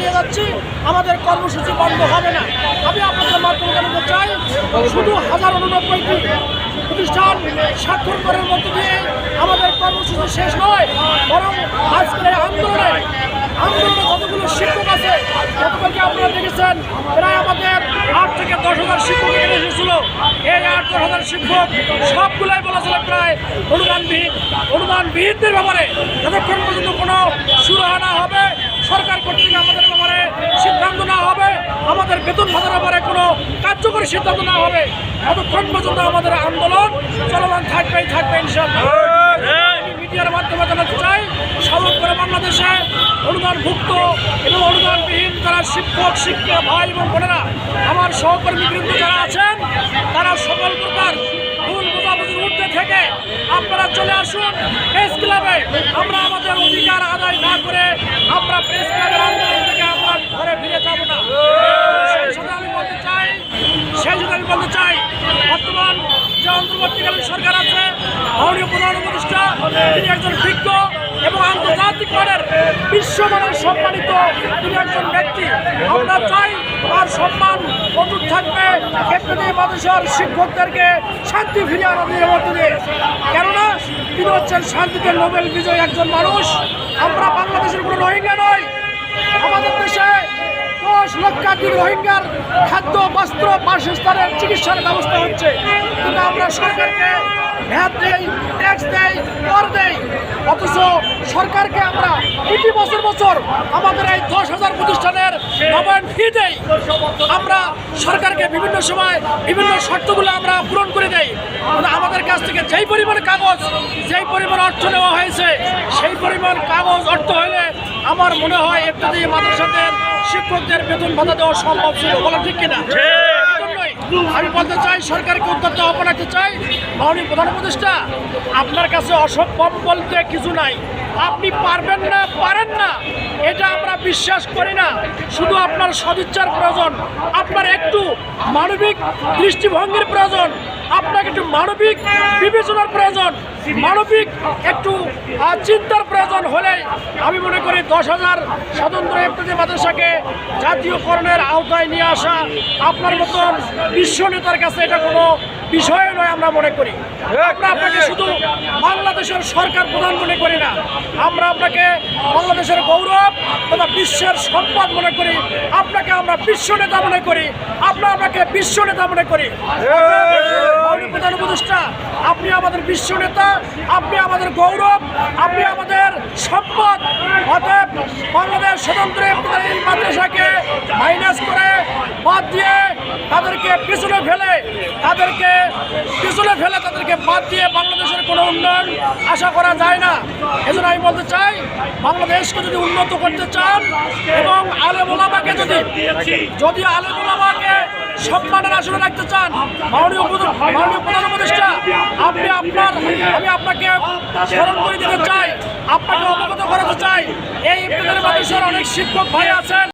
চালিয়ে যাচ্ছি, আমাদের কর্মসূচি বন্ধ হবে না। আমি আপনাদের মাধ্যমে জানাতে চাই, শুধু হাজার উননব্বইটি প্রতিষ্ঠান স্বাক্ষর করার মধ্য দিয়ে আমাদের কর্মসূচি শেষ নয়, বরং আজকের আন্দোলনে আন্দোলনে কতগুলো শিক্ষক আছে গতকালকে আপনারা দেখেছেন, প্রায় আমাদের আট থেকে দশ হাজার শিক্ষক এখানে এসেছিল। এই আট দশ হাজার শিক্ষক সবগুলাই বলেছিল প্রায় অনুদানবিহীন, অনুদানবিহীনদের ব্যাপারে। যতক্ষণ পর্যন্ত কোনো সুরাহা না হবে সরকার কর্তৃক আমাদের ব্যাপারে সিদ্ধান্ত না হবে। আমাদের বেতন ভাতার ব্যাপারে কোনো কার্যকরী সিদ্ধান্ত না হবে। ততক্ষণ পর্যন্ত আমাদের আন্দোলন চলমান থাকবে আমি মিডিয়ার মাধ্যমে জানাতে চাই সমগ্র বাংলাদেশে অনুদানভুক্ত এবং অনুদানবিহীন যারা শিক্ষক শিক্ষা ভাই এবং বোনেরা, আমার সহকর্মীবৃন্দ যারা আছেন, তারা সকল প্রকার আপনারা চলে আসুন প্রেস ক্লাবে আমরা আমাদের অধিকার আদায় না করে আমরা প্রেস ক্লাবের আন্দোলন থেকে আমরা ঘরে ফিরে যাব না। সাথে আমি বলতে চাই, সেই সাথে আমি বলতে চাই, বর্তমান যে অন্তর্বর্তীকালীন সরকার আছে, মাননীয় প্রধান তিনি একজন বিজ্ঞ এবং আন্তর্জাতিক মানের বিশ্বমানের সম্মানিত তিনি একজন ব্যক্তি। আমরা চাই তার সম্মান অটুট থাকবে। ক্ষেত্রে মানুষের শিক্ষকদেরকে শান্তি ফিরিয়ে আনাদের মধ্যে দিয়ে কেননা, তিনি হচ্ছেন শান্তিতে নোবেল বিজয়ী একজন মানুষ। আমরা বাংলাদেশের কোনো রোহিঙ্গা নয় আমাদের দেশে দশ লক্ষাধিক রোহিঙ্গার খাদ্য, বস্ত্র, বাসস্থানের চিকিৎসার ব্যবস্থা হচ্ছে। কিন্তু আমরা সরকারকে ভ্যাট দেই, ট্যাক্স দেই, কর দেই। অথচ সরকারকে আমরা প্রতি বছর বছর আমাদের এই দশ হাজার প্রতিষ্ঠানের নবায়ন দেই আমরা সরকারকে বিভিন্ন সময় বিভিন্ন শর্তগুলো আমরা পূরণ করে দেই। আমাদের কাছ থেকে যেই পরিমাণ কাগজ, যেই পরিমাণ অর্থ নেওয়া হয়েছে, সেই পরিমাণ কাগজ, অর্থ হলে আমার মনে হয় একটা দিয়ে মাদ্রাসাদের শিক্ষকদের বেতন ভাতা দেওয়া সম্ভব ছিল। বলা ঠিক কিনা? আমি বলতে চাই, সরকারকে উদ্যত আহ্বান চাই। মাননীয় প্রধান উপদেষ্টা, আপনার কাছে অসম্ভব বলতে কিছু নাই। আপনি পারবেন না, পারেন না। এটা আমরা বিশ্বাস করি না। শুধু আপনার সদিচ্ছার প্রয়োজন। আপনার একটু মানবিক দৃষ্টিভঙ্গির প্রয়োজন। আপনাকে একটু মানবিক বিবেচনার প্রয়োজন। মানবিক একটু চিন্তার প্রয়োজন হলে আমি মনে করি দশ হাজার স্বতন্ত্র এফটি মাদ্রাসাকে জাতীয়করণের আওতায় নিয়ে আসা আপনার মতন বিশ্ব নেতার কাছে এটা কোনো বিষয় নয় আমরা মনে করি। আমরা আপনাকে শুধু বাংলাদেশের সরকার প্রধান মনে করি না আমরা আপনাকে বাংলাদেশের গৌরব তথা বিশ্বের সম্পদ মনে করি আপনাকে আমরা বিশ্ব নেতা মনে করি আমরা আপনাকে বিশ্ব নেতা মনে করি মাননীয় প্রধান উপদেষ্টা আপনি আমাদের বিশ্ব নেতা, আপনি আমাদের গৌরব, আপনি আমাদের সম্পদ। অতএব বাংলাদেশ স্বতন্ত্র মাদ্রাসাকে মাইনাস করে বাদ দিয়ে তাদেরকে পিছনে ফেলে, তাদেরকে পিছনে ফেলে তাদেরকে বাদ দিয়ে বাংলাদেশের কোনো উন্নয়ন আশা করা যায় না। এজন্য আমি বলতে চাই, বাংলাদেশকে যদি উন্নত করতে চান এবং আলে মোলামাকে যদি যদি আলে মোলামাকে সম্মানের আসনে রাখতে চান। মাননীয় মাননীয় উপদেষ্টা, আপনি আপনার আমি আপনাকে স্মরণ করে দিতে চাই। আপনাকে অবগত করাতে চাই। এই মানুষের অনেক শিক্ষক ভাই আছেন।